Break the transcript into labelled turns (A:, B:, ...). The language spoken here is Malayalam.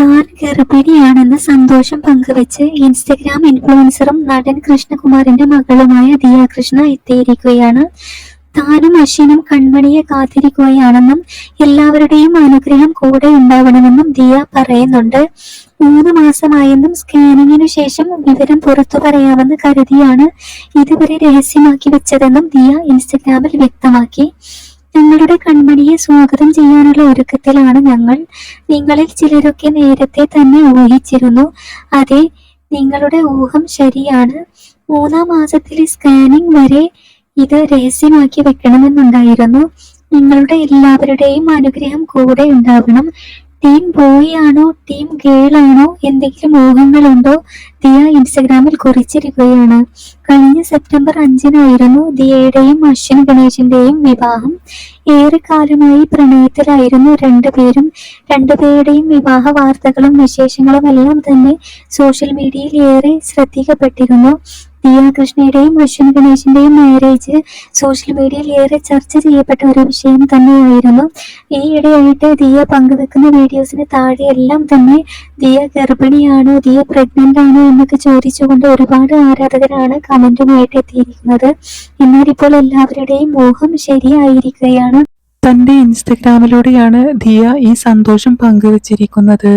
A: താൻ ഗർഭിണിയാണെന്ന സന്തോഷം പങ്കുവച്ച് ഇൻസ്റ്റഗ്രാം ഇൻഫ്ലുവൻസറും നടൻ കൃഷ്ണകുമാറിന്റെ മകളുമായ ദിയ കൃഷ്ണ എത്തിയിരിക്കുകയാണ്. താനും അശ്വിനും കൺമണിയെ കാത്തിരിക്കുകയാണെന്നും എല്ലാവരുടെയും അനുഗ്രഹം കൂടെ ഉണ്ടാവണമെന്നും ദിയ പറയുന്നുണ്ട്. മൂന്ന് മാസമായെന്നും സ്കാനിങ്ങിനു ശേഷം വിവരം പുറത്തു പറയാമെന്ന് കരുതിയാണ് ഇതുവരെ രഹസ്യമാക്കി വെച്ചതെന്നും ദിയ ഇൻസ്റ്റഗ്രാമിൽ വ്യക്തമാക്കി. ഞങ്ങളുടെ കൺമണിയെ സ്വാഗതം ചെയ്യാനുള്ള ഒരുക്കത്തിലാണ് ഞങ്ങൾ. നിങ്ങളിൽ ചിലരൊക്കെ നേരത്തെ തന്നെ ഊഹിച്ചിരുന്നു. അതെ നിങ്ങളുടെ ഊഹം ശരിയാണ്. മൂന്നാം മാസത്തിലെ സ്കാനിംഗ് വരെ ഇത് രഹസ്യമാക്കി വെക്കണമെന്നുണ്ടായിരുന്നു. നിങ്ങളുടെ എല്ലാവരുടെയും അനുഗ്രഹം കൂടെ ഉണ്ടാവണം. ടീം ബോയ് ആണോ ടീം ഗേൾ ആണോ എന്തെങ്കിലും ഊഹങ്ങളുണ്ടോ? ദിയ ഇൻസ്റ്റഗ്രാമിൽ കുറിച്ചിരിക്കുകയാണ്. കഴിഞ്ഞ സെപ്റ്റംബർ അഞ്ചിനായിരുന്നു ദിയയുടെയും അശ്വിൻ ഗണേശിന്റെയും വിവാഹം. ഏറെക്കാലമായി പ്രണയത്തിലായിരുന്നു രണ്ടുപേരും. രണ്ടുപേരുടെയും വിവാഹ വാർത്തകളും വിശേഷങ്ങളും എല്ലാം തന്നെ സോഷ്യൽ മീഡിയയിൽ ഏറെ ശ്രദ്ധിക്കപ്പെട്ടിരുന്നു ദിയ കൃഷ്ണയുടെയും അശ്വിൻ ഗണേശിന്റെയും മാരേജ് സോഷ്യൽ മീഡിയയിൽ ഏറെ ചർച്ച ചെയ്യപ്പെട്ട ഒരു വിഷയം തന്നെയായിരുന്നു. ഈയിടെയായിട്ട് ദിയ പങ്കുവെക്കുന്ന വീഡിയോസിന് താഴെയെല്ലാം തന്നെ ദിയ ഗർഭിണിയാണോ ദിയ പ്രഗ്നന്റ് ആണോ എന്നൊക്കെ ചോദിച്ചുകൊണ്ട് ഒരുപാട് ആരാധകരാണ് കമന്റുമായിട്ട് എത്തിയിരിക്കുന്നത്. എന്നാൽ ഇപ്പോൾ എല്ലാവരുടെയും മോഹം ശരിയായിരിക്കുകയാണ്.
B: തന്റെ ഇൻസ്റ്റഗ്രാമിലൂടെയാണ് ദിയ ഈ സന്തോഷം പങ്കുവച്ചിരിക്കുന്നത്.